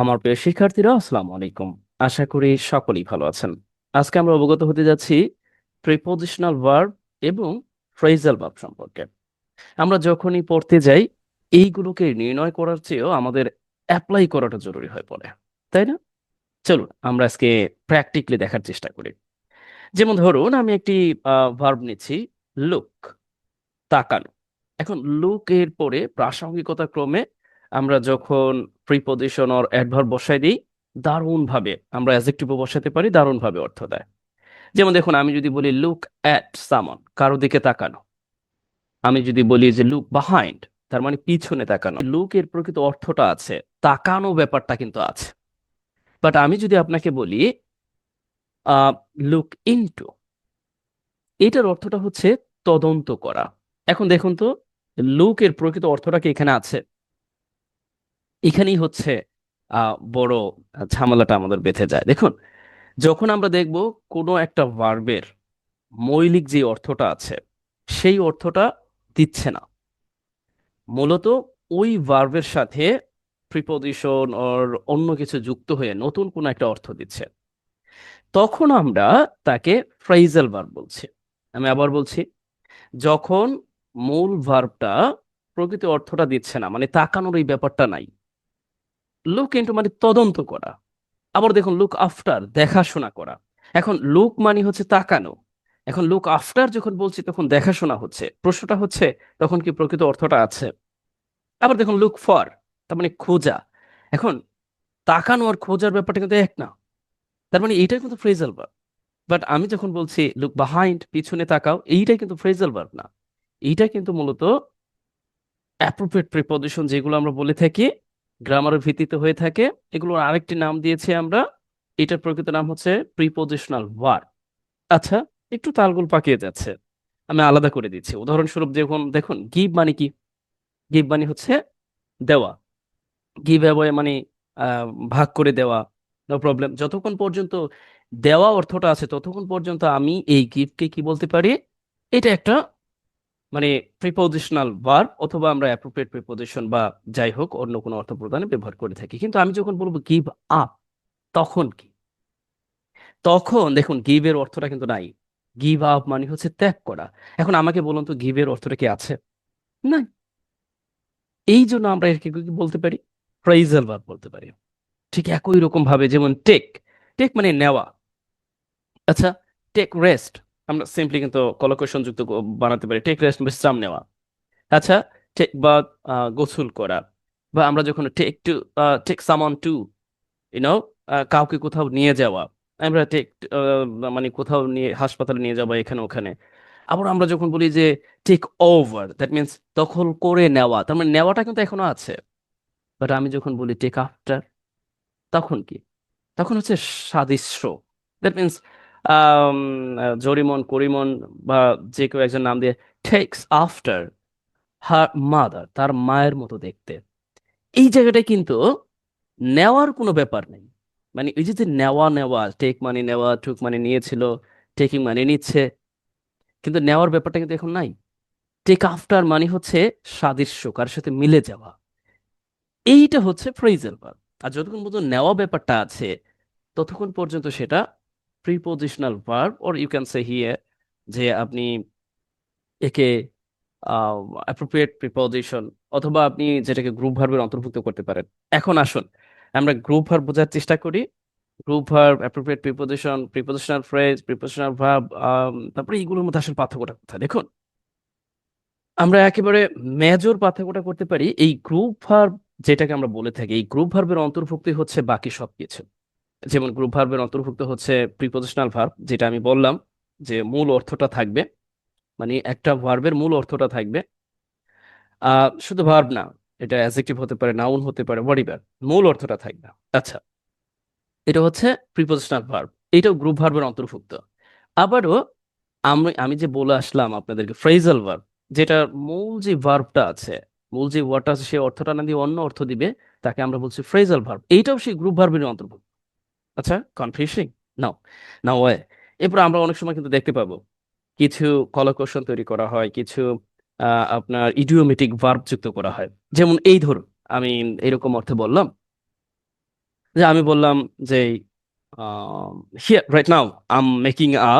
আমার প্রিয় শিক্ষার্থীরা, আসসালামু আলাইকুম। আশা করি সকলেই ভালো আছেন। আজকে আমরা অবগত হতে যাচ্ছি প্রিপোজিশনাল ভার্ব এবং ফ্রেজাল ভার্ব সম্পর্কে। আমরা যখনই পড়তে যাই, এইগুলোকে নির্ণয় করার চেয়েও আমাদের অ্যাপ্লাই করাটা জরুরি হয়ে পড়ে, তাই না? চলুন, আমরা আজকে প্র্যাকটিক্যালি দেখার চেষ্টা করি। যেমন ধরুন, আমি একটি ভার্ব নিচ্ছি লুক তাকানো। এখন লুক এর পরে প্রাসঙ্গিকতা ক্রমে আমরা যখন প্রিপোজিশন অর অ্যাডভার্ব বসাই দিই দারুণ ভাবে আমরা অ্যাজেক্টিভও বসাতে পারি দারুণ ভাবে অর্থ দেয়। যেমন দেখুন, আমি যদি বলি লুক অ্যাট সামন কারও দিকে তাকানো। আমি যদি বলি যে লুক বাহাইন্ড তার মানে পিছনে তাকানো। লুক এর প্রকৃত অর্থটা আছে, তাকানো ব্যাপারটা কিন্তু আছে। বাট আমি যদি আপনাকে বলি লুক ইনটু এটার অর্থটা হচ্ছে তদন্ত করা। এখন দেখুন তো লুকের প্রকৃত অর্থটা কি এখানে আছে? এখানেই হচ্ছে বড় ঝামেলাটা আমাদের বেঁধে যায়। দেখুন, যখন আমরা দেখব কোনো একটা ভার্বের মৌলিক যে অর্থটা আছে, সেই অর্থটা দিচ্ছে না। মূলত ওই ভার্বের সাথে প্রিপোজিশন ওর অন্য কিছু যুক্ত হয়ে নতুন কোনো একটা অর্থ দিচ্ছে। তখন আমরা তাকে ফ্রেজাল ভার্ব বলছি। আমি আবার বলছি, যখন মূল ভার্বটা প্রকৃত অর্থটা দিচ্ছে না মানে তাকানোর এই ব্যাপারটা নাই লুক ইন্টু মানে তদন্ত করা। আবার দেখুন লুক আফটার দেখাশোনা করা। এখন লুক মানে হচ্ছে তাকানো। এখন লুক আফটার যখন বলছি, তখন দেখাশোনা হচ্ছে। প্রশ্নটা হচ্ছে, তখন কি প্রকৃত অর্থটা আছে? আবার দেখুন লুক ফর তার মানে খোঁজা। এখন তাকানো আর খোঁজার ব্যাপারটা কিন্তু এক না। তার মানে এইটাই কিন্তু ফ্রেজাল ভার্ব বাট আমি যখন বলছি লুক বাহাইন্ড পিছনে তাকাও, এইটাই কিন্তু ফ্রেজাল ভার্ব না। এইটা কিন্তু মূলত অ্যাপ্রোপ্রিয়েট প্রিপোজিশন যেগুলো আমরা বলে থাকি গ্রামারের ভিত্তিতে হয়ে থাকে। এগুলোর আরেকটি নাম দিয়েছি আমরা। এটার প্রকৃত নাম হচ্ছে প্রিপোজিশনাল ওয়ার্ড আচ্ছা একটু তালগোল পাকিয়ে যাচ্ছে। আমি আলাদা করে দিচ্ছি। উদাহরণস্বরূপ যখন দেখুন গিভ মানে কি? গিভ মানে হচ্ছে দেওয়া। গিভ অ্যাওয়ে মানে ভাগ করে দেওয়া। নো প্রবলেম যতক্ষণ পর্যন্ত দেওয়া অর্থটা আছে, ততক্ষণ পর্যন্ত আমি এই গিফটকে কি বলতে পারি? এটা একটা মানে প্রিপোজিশনাল ভার্ব অথবা আমরা অ্যাপ্রোপ্রিয়েট প্রিপোজিশন বা যাই হোক অন্য কোনো অর্থ প্রদানে ব্যবহার করে থাকি। কিন্তু আমি যখন বলব গিভ আপ তখন কি? তখন দেখুন গিভ এর অর্থটা কিন্তু নাই। গিভ আপ মানে হচ্ছে ত্যাগ করা। এখন আমাকে বলুন তো গিভ এর অর্থটা কি আছে? নাই। এই জন্য আমরা একে কি বলতে পারি? ফ্রেজাল ভার্ব বলতে পারি। ঠিক একই রকম ভাবে যেমন টেক টেক মানে নেওয়া। আচ্ছা টেক রেস্ট আমরা সিম্পলি কিন্তু কলকশন যুক্ত বানাতে পারি। টেক রেস্ট বিশ্রাম নেওয়া। আচ্ছা টেক বা গোসল করা। বা আমরা যখন take to take someone to you know কাউকে কোথাও নিয়ে যাওয়া। আমরা টেক মানে কোথাও নিয়ে, হাসপাতালে নিয়ে যাওয়া এখানে ওখানে। আবার আমরা যখন বলি যে টেক ওভার দ্যাট মিনস দখল করে নেওয়া। তার মানে নেওয়াটা কিন্তু এখনও আছে। বাট আমি যখন বলি টেক আফটার তখন কি? তখন হচ্ছে সাদৃশ্য। দ্যাট মিনস জরিমন, করিমন বা যে কেউ একজন নাম দিয়ে টেক্স আফটার হার মাদার তার মায়ের মতো দেখতে। এই জায়গাটা কিন্তু নেওয়ার কোনো ব্যাপার নেই। মানে এই যে নেওয়া নেওয়া টেক মানে নেওয়া টুক মানে নিয়েছিল টেকিং মানে নিচ্ছে, কিন্তু নেওয়ার ব্যাপারটা কিন্তু এখন নাই। টেক আফটার মানে হচ্ছে সাদৃশ্য কার সাথে মিলে যাওয়া। এইটা হচ্ছে ফ্রেজাল ভার্ব আর যতক্ষণ পর্যন্ত নেওয়া ব্যাপারটা আছে, ততক্ষণ পর্যন্ত সেটা prepositional verb or you can say here যে আপনি একে অ্যাপ্রোপ্রিয়েট প্রিপোজিশন অথবা আপনি যেটাকে গ্রুপ ভার্বের অন্তর্ভুক্ত করতে পারেন। এখন আসুন, আমরা গ্রুপ ভার্ব বোঝার চেষ্টা করি। Group verb appropriate preposition prepositional phrase prepositional verb তারপরে এইগুলোর মধ্যে আসলে পার্থক্যটা কোথায়? দেখুন, আমরা একেবারে মেজর পার্থক্যটা করতে পারি। এই গ্রুপ ভার্ব যেটাকে আমরা বলে থাকি, এই গ্রুপ ভার্বের অন্তর্ভুক্তি হচ্ছে বাকি সবকিছু। যেমন গ্রুপ ভার্বের অন্তর্ভুক্ত হচ্ছে প্রিপোজিশনাল ভার্ব যেটা আমি বললাম যে মূল অর্থটা থাকবে মানে একটা ভার্বের মূল অর্থটা থাকবে। শুধু ভার্ব না, এটা অ্যাডজেক্টিভ হতে পারে নাউন হতে পারে হোয়াটএভার মূল অর্থটা থাকবে। আচ্ছা এটা হচ্ছে প্রিপোজিশনাল ভার্ব এটাও গ্রুপ ভার্বের অন্তর্ভুক্ত। আবারও আমি আমি যে বলে আসলাম আপনাদেরকে ফ্রেজাল ভার্ব যেটা মূল যে ভার্বটা আছে, মূল যে ওয়ার্ডটা আছে সেই অর্থটা না দিয়ে অন্য অর্থ দিবে, তাকে আমরা বলছি ফ্রেজাল ভার্ব এইটাও সেই গ্রুপ ভার্বের অন্তর্ভুক্ত। আচ্ছা কনফিউজিং নাও নাও ওয়ে এরপর আমরা অনেক সময় কিন্তু দেখতে পাবো। কিছু কলকৌশল তৈরি করা হয়, কিছু আপনার ইডিওমেটিক ভার্ব যুক্ত করা হয়। যেমন এই ধরুন, আমি এরকম অর্থে বললাম যে আমি বললাম যে right now I am making a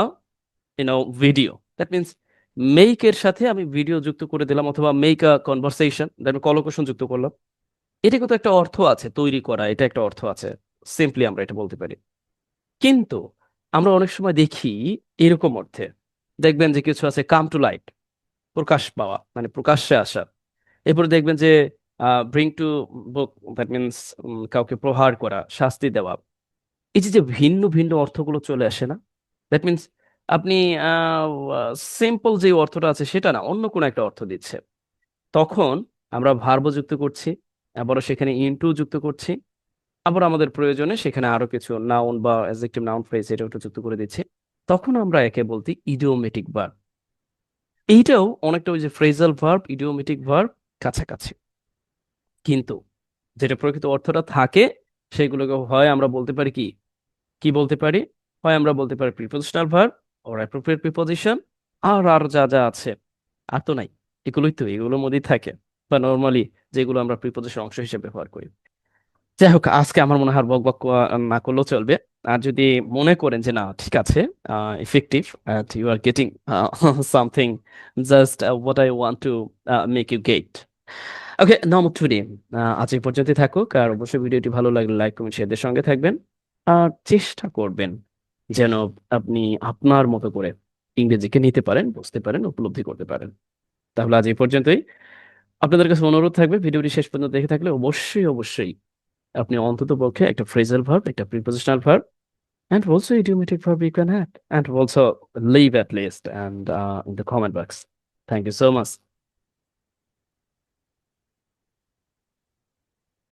you know video that means make এর সাথে আমি ভিডিও যুক্ত করে দিলাম অথবা make a conversation then collocation যুক্ত করলাম। এটা কিন্তু একটা অর্থ আছে, তৈরি করা, এটা একটা অর্থ আছে। সিম্পলি আমরা এটা বলতে পারি। কিন্তু আমরা অনেক সময় দেখি এরকম অর্থে। দেখবেন যে কিছু আছে কাম টু লাইট প্রকাশ পাওয়া মানে প্রকাশ্যে আসা। এরপরে দেখবেন যে bring to book that means কাউকে প্রহার করা, শাস্তি দেওয়া। এই যে যে ভিন্ন ভিন্ন অর্থগুলো চলে আসে না? দ্যাট মিনস আপনি সিম্পল যে অর্থটা আছে, সেটা না, অন্য কোনো একটা অর্থ দিচ্ছে। তখন আমরা ভার্ব যুক্ত করছি, আবারও সেখানে ইনটু যুক্ত করছি। আবার আমাদের প্রয়োজনে সেখানে আরও কিছু নাউন বা অ্যাডজেক্টিভ নাউন ফ্রেজ এটা ওটা যুক্ত করে দিচ্ছি। তখন আমরা একে বলতি ইডিওমেটিক ভার্ব এইটাও অনেকটা ওই যে ফ্রেজাল ভার্ব ইডিওমেটিক ভার্ব কাছাকাছি। কিন্তু যেটা প্রকৃত অর্থটা থাকে, সেগুলোকে হয় আমরা বলতে পারি কি? কি বলতে পারি? হয় আমরা বলতে পারি prepositional verb or appropriate preposition আর আর যা যা আছে, আর তো নাই। এগুলোই তো, এগুলোর মধ্যেই থাকে। বা নর্মালি যেগুলো আমরা প্রিপোজিশন অংশ হিসেবে ব্যবহার করি। যাই হোক আজকে আমার মনে হয় বক বক না করলেও চলবে। আর যদি মনে করেন যে না, ঠিক আছে effective you are getting something just what I want to make you get okay নাম টুডে আজ এই পর্যন্তই থাকুক, আর অবশ্যই ভিডিওটি ভালো লাগলে লাইক কমেন্ট শেয়ারদের সঙ্গে থাকবেন। আর চেষ্টা করবেন যেন আপনি আপনার মতো করে ইংরেজিকে নিতে পারেন, বুঝতে পারেন, উপলব্ধি করতে পারেন। তাহলে আজ এই পর্যন্তই। আপনাদের কাছে অনুরোধ থাকবে, ভিডিওটি শেষ পর্যন্ত দেখে থাকলে অবশ্যই অবশ্যই আপনি অন্তত পক্ষে একটা ফ্রেজাল ভার্ব একটা prepositional verb and also idiomatic verb you can add and also leave at least and uh, in the comment box thank you so much